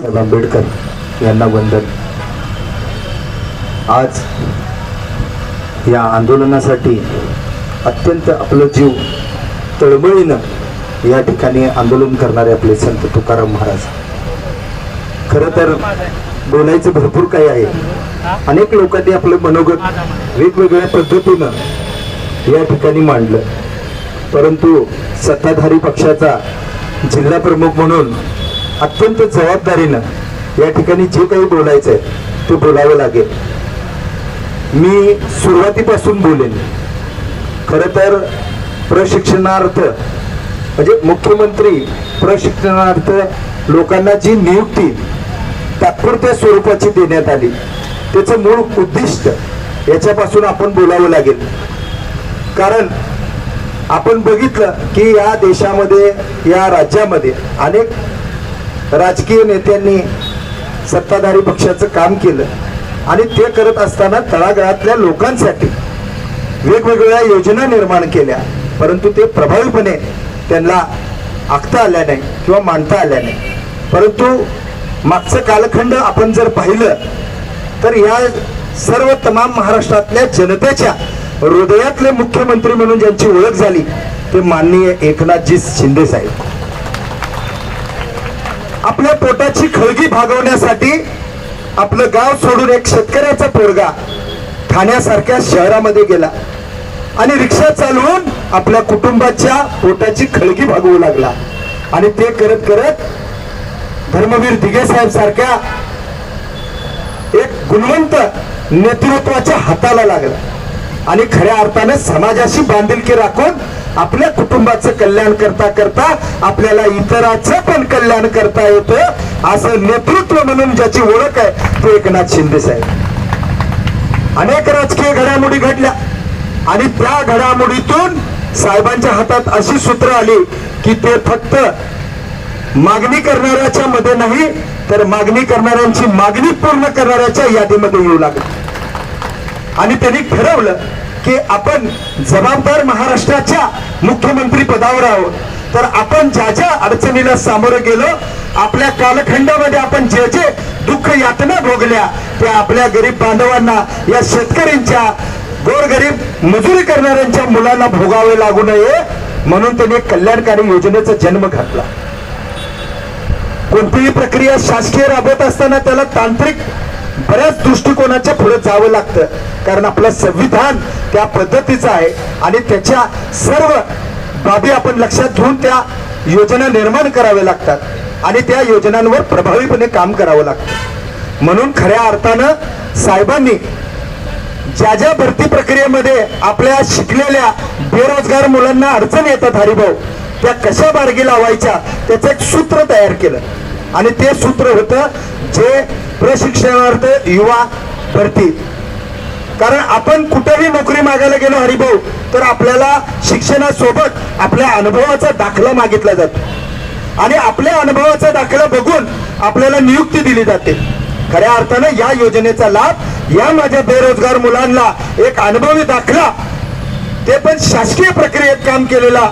साहेब आंबेडकर यांना वंदन. आज या आंदोलनासाठी अत्यंत आपलं जीव तळमळीनं या ठिकाणी आंदोलन करणारे आपले संत तुकाराम महाराज. खरं तर बोलायचं भरपूर काही आहे. अनेक लोकांनी आपलं मनोगत वेगवेगळ्या पद्धतीनं या ठिकाणी मांडलं. परंतु सत्ताधारी पक्षाचा जिल्हा प्रमुख म्हणून अत्यंत जबाबदारीनं या ठिकाणी जे काही बोलायचं आहे ते बोलावं लागेल. मी सुरुवातीपासून बोलेन. खरं तर प्रशिक्षणार्थ म्हणजे मुख्यमंत्री प्रशिक्षणार्थ लोकांना जी नियुक्ती तात्पुरत्या स्वरूपाची देण्यात आली त्याचं मूळ उद्दिष्ट याच्यापासून आपण बोलावं लागेल. कारण आपण बघितलं की या देशामध्ये या राज्यामध्ये अनेक राजकीय नेत्यांनी सत्ताधारी पक्षाचं काम केलं. आणि ते करत असताना तळागाळातल्या लोकांसाठी वेगवेगळ्या योजना निर्माण केल्या. परंतु ते प्रभावीपणे त्यांना आखता आल्या नाही किंवा मांडता आल्या नाही. परंतु मागचं कालखंड आपण जर पाहिलं तर या सर्व तमाम महाराष्ट्रातल्या जनतेच्या हृदयातले मुख्यमंत्री म्हणून ज्यांची ओळख झाली ते माननीय एकनाथजी शिंदे साहेब. आपल्या पोटाची खळगी भागवण्यासाठी आपलं गाव सोडून एक शेतकऱ्याचा पोरगा ठाण्यासारख्या शहरामध्ये गेला. आणि रिक्षा चालवून आपल्या कुटुंबाच्या पोटाची खळगी भागवू लागला. आणि ते करत करत धर्मवीर दिघे साहेब सारख्या एक गुणवंत नेतृत्वाच्या हाताला लागला. आणि खऱ्या अर्थाने समाजाशी बांधिलकी राखून आपल्या कुटुंबाचं कल्याण करता करता आपल्याला इतरांचं पण कल्याण करता येतं असं नेतृत्व म्हणून ज्याची ओळख आहे तो एकनाथ शिंदे साहेब. अनेक राजकीय घडामोडी घडल्या. आणि त्या घडामोडीतून साहेबांच्या हातात अशी सूत्र आली की ते फक्त मागणी करणाऱ्याच्या मध्ये नाही तर मागणी करणाऱ्यांची मागणी पूर्ण करणाऱ्याच्या यादीमध्ये येऊ लागली. आणि त्यांनी ठरवलं की आपण जबाबदार महाराष्ट्राच्या मुख्यमंत्री पदावर आहोत. तर आपण ज्या ज्या अडचणीला सामोरं गेलो आपल्या कालखंडामध्ये आपण जे जे दुःख यातना भोगल्या त्या आपल्या गरीब बांधवांना या शेतकऱ्यांच्या गोरगरीब मजुरी करणाऱ्यांच्या मुलांना भोगावे लागू नये. म्हणून त्यांनी कल्याणकारी योजनेचा जन्म घातला. कोणतीही प्रक्रिया शासकीय राबवत असताना त्याला तांत्रिक बऱ्याच दृष्टिकोनाच्या पुढे जावं लागतं. कारण आपलं संविधान त्या पद्धतीचं आहे आणि त्याच्या सर्व बाबी आपण लक्षात घेऊन त्या योजना निर्माण कराव्या लागतात आणि त्या योजनांवर प्रभावीपणे काम करावं लागतं. म्हणून खऱ्या अर्थानं साहेबांनी ज्या ज्या भरती प्रक्रियेमध्ये आपल्या शिकलेल्या बेरोजगार मुलांना अडचण येतात हरिभाऊ त्या कशा मार्गी लावायच्या त्याचं एक सूत्र तयार केलं. आणि ते सूत्र होतं जे प्रशिक्षणार्थ युवा भरती. कारण आपण कुठेही नोकरी मागायला गेलो हरिभाऊ तर आपल्याला शिक्षणासोबत आपल्या अनुभवाचा दाखला मागितला जातो. आणि आपल्या अनुभवाचा दाखला बघून आपल्याला नियुक्ती दिली जाते. खऱ्या अर्थानं या योजनेचा लाभ या माझ्या बेरोजगार मुलांना एक अनुभवी दाखला ते पण शासकीय प्रक्रियेत काम केलेला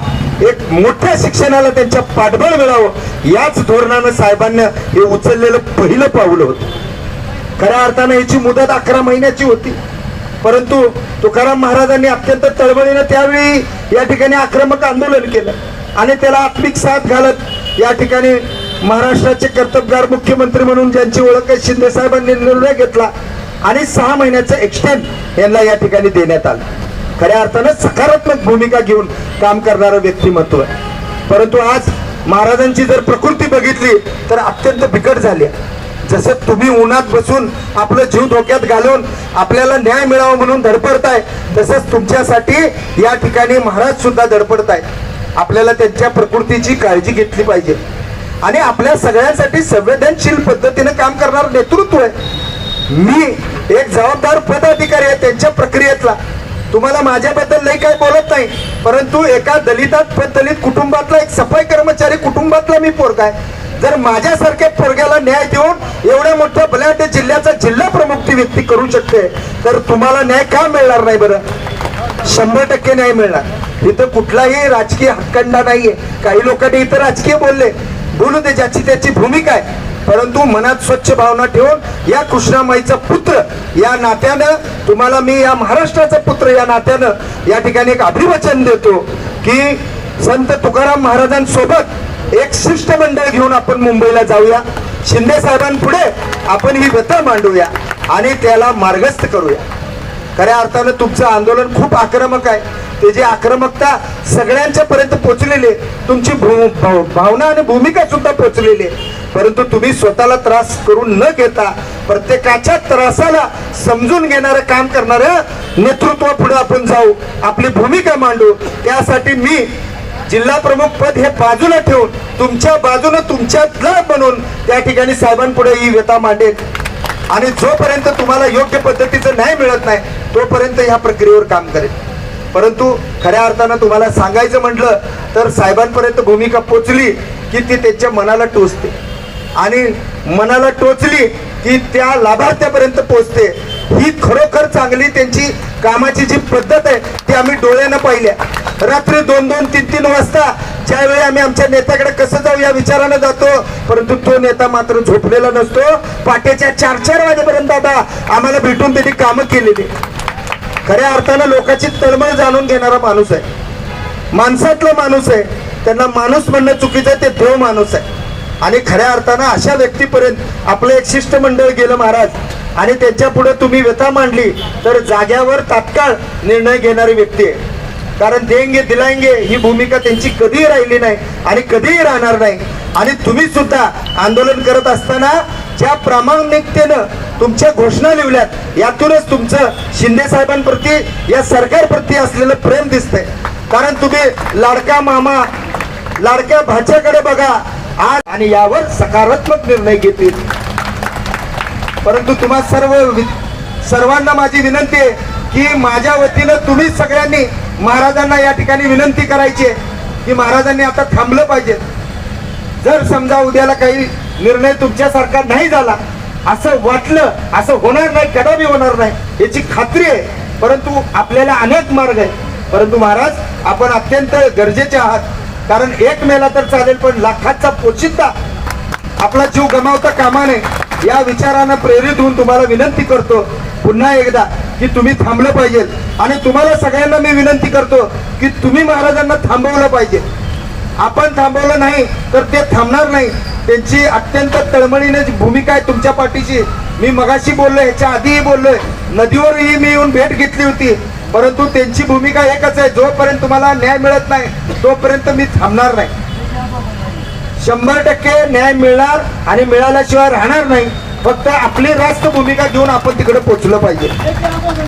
एक मोठ्या शिक्षणाला त्यांच्या पाठबळ मिळावं याच धोरणानं साहेबांना हे उचललेलं पहिलं पाऊल होतं. खऱ्या अर्थानं याची मुदत अकरा महिन्याची होती. परंतु तुकाराम महाराजांनी अत्यंत तळमळीनं त्यावेळी या ठिकाणी आक्रमक आंदोलन केलं आणि त्याला आत्मिक साथ घालत या ठिकाणी महाराष्ट्राचे कर्तबगार मुख्यमंत्री म्हणून ज्यांची ओळख आहे शिंदे साहेबांनी निर्णय घेतला आणि सहा महिन्याचं एक्सटेंड यांना या ठिकाणी देण्यात आलं. खऱ्या अर्थानं सकारात्मक भूमिका घेऊन काम करणारं व्यक्तिमत्व आहे. परंतु आज महाराजांची जर प्रकृती बघितली तर अत्यंत बिकट झाली आहे. जसे तुम्ही उन्हात बसून आपलं जीव धोक्यात घालून आपल्याला न्याय मिळावा म्हणून धडपडताय तसंच तुमच्यासाठी या ठिकाणी महाराज सुद्धा धडपडताय. आपल्याला त्यांच्या प्रकृतीची काळजी घेतली पाहिजे. आणि आपल्या सगळ्यांसाठी संवेदनशील पद्धतीने काम करणार नेतृत्व आहे. मी एक जबाबदार पदाधिकारी आहे त्यांच्या प्रक्रियेतला. तुम्हाला माझ्याबद्दल लई काही बोलत नाही परंतु एका दलितात दलित कुटुंबातला एक सफाई कर्मचारी कुटुंबातला मी पोरगा आहे. जर माझ्यासारख्या पोरग्याला न्याय देऊन एवढ्या मोठ्या बलाट जिल्ह्याचा जिल्हा प्रमुख ती व्यक्ती करू शकते तर तुम्हाला न्याय का मिळणार नाही बरं? शंभर टक्के न्याय मिळणार. इथं कुठलाही राजकीय हक्कंडा नाहीये. काही लोकांनी इथं राजकीय बोलले. बोलू दे ज्याची त्याची भूमिका आहे. परंतु मनात स्वच्छ भावना ठेवून या कृष्णामाईचा पुत्र या नात्यानं तुम्हाला मी या महाराष्ट्राचा पुत्र या नात्यानं या ठिकाणी एक अभिवचन देतो की संत तुकाराम महाराजांसोबत एक शिष्टमंडळ घेऊन आपण मुंबईला जाऊया. शिंदे साहेबांपुढे आपण ही व्यथा मांडूया आणि त्याला मार्गस्थ करूया. खऱ्या अर्थानं तुमचं आंदोलन खूप आक्रमक आहे. त्याची आक्रमकता सगळ्यांच्या पर्यंत पोचलेली आहे तुमची भू- भाव- भावना आणि भूमिका सुद्धा पोचलेली आहे. परंतु तुम्ही स्वतःला त्रास करून न घेता प्रत्येकाच्या त्रासाला समजून घेणारं काम करणाऱ्या नेतृत्वापुढे आपण जाऊ आपली भूमिका मांडू. त्यासाठी मी जिल्हा प्रमुख पद हे बाजूला ठेवून तुमच्या बाजूने तुमच्यातला बनवून त्या ठिकाणी साहेबांपुढे ही व्यथा मांडेल. आणि जोपर्यंत तुम्हाला योग्य पद्धतीचं न्याय मिळत नाही तोपर्यंत ह्या प्रक्रियेवर काम करेल. परंतु खऱ्या अर्थानं तुम्हाला सांगायचं म्हटलं तर साहेबांपर्यंत भूमिका पोचली की ती त्यांच्या मनाला टोचते. आणि मनाला टोचली की त्या लाभार्थ्यापर्यंत पोचते. ही खरोखर चांगली त्यांची कामाची जी पद्धत आहे ती आम्ही डोळ्यानं पाहिल्या. रात्री दोन दोन तीन तीन वाजता ज्यावेळी आम्ही आमच्या नेत्याकडे कसं जाऊ या विचारानं जातो परंतु तो नेता मात्र झोपलेला नसतो. पाट्याच्या चार चार वाजेपर्यंत आता आम्हाला भेटून त्यांनी कामं केलेली. खऱ्या अर्थानं लोकांची तळमळ जाणून घेणारा माणूस आहे. माणसातला माणूस आहे. त्यांना माणूस म्हणणं चुकीचं आहे ते देव माणूस आहे. आणि खऱ्या अर्थानं अशा व्यक्तीपर्यंत आपलं एक शिष्टमंडळ गेलं महाराज. आणि त्यांच्या पुढे तुम्ही व्यथा मांडली तर जाग्यावर तात्काळ निर्णय घेणारी व्यक्ती आहे. कारण देंगे दिलायंगे ही भूमिका त्यांची कधीही राहिली नाही आणि कधीही राहणार नाही. आणि तुम्ही सुद्धा आंदोलन करत असताना ज्या प्रामाणिकतेनं तुमच्या घोषणा लिहिल्यात यातूनच तुमचं शिंदे साहेबांप्रती या सरकारप्रती असलेलं प्रेम दिसतंय. कारण तुम्ही लाडका मामा लाडक्या भाच्याकडे बघा आज आणि यावर सकारात्मक निर्णय घेतील. परंतु तुम्हा सर्व सर्वांना माझी विनंती आहे की माझ्या वतीनं तुम्ही सगळ्यांनी महाराजांना या ठिकाणी विनंती करायची आहे की महाराजांनी आता थांबलं पाहिजे. जर समजा उद्याला काही निर्णय तुमच्यासारखा नाही झाला असं वाटलं असं होणार नाही कदापि होणार नाही याची खात्री आहे. परंतु आपल्याला अनेक मार्ग आहे परंतु महाराज आपण अत्यंत गरजेचे आहात. कारण एक मेला तर चालेल पण लाखाचा पोचिंदा. आपला जीव गमावता कामा नये. या विचारानं प्रेरित होऊन तुम्हाला विनंती करतो. पुन्हा एकदा की तुम्ही थांबलं पाहिजे. आणि तुम्हाला सगळ्यांना मी विनंती करतो की तुम्ही महाराजांना थांबवलं पाहिजे. आपण थांबवलं नाही तर ते थांबणार नाही. त्यांची अत्यंत तळमळीने जी भूमिका आहे तुमच्या पाठीची मी मगाशी बोललोय ह्याच्या आधीही बोललोय नदीवरही मी येऊन भेट घेतली होती. परंतु त्यांची भूमिका एकच आहे जोपर्यंत तुम्हाला न्याय मिळत नाही तोपर्यंत मी थांबणार नाही. शंभर टक्के न्याय मिळणार आणि मिळाल्याशिवाय राहणार नाही. फक्त आपली रास्त भूमिका घेऊन आपण तिकडे पोहोचलं पाहिजे.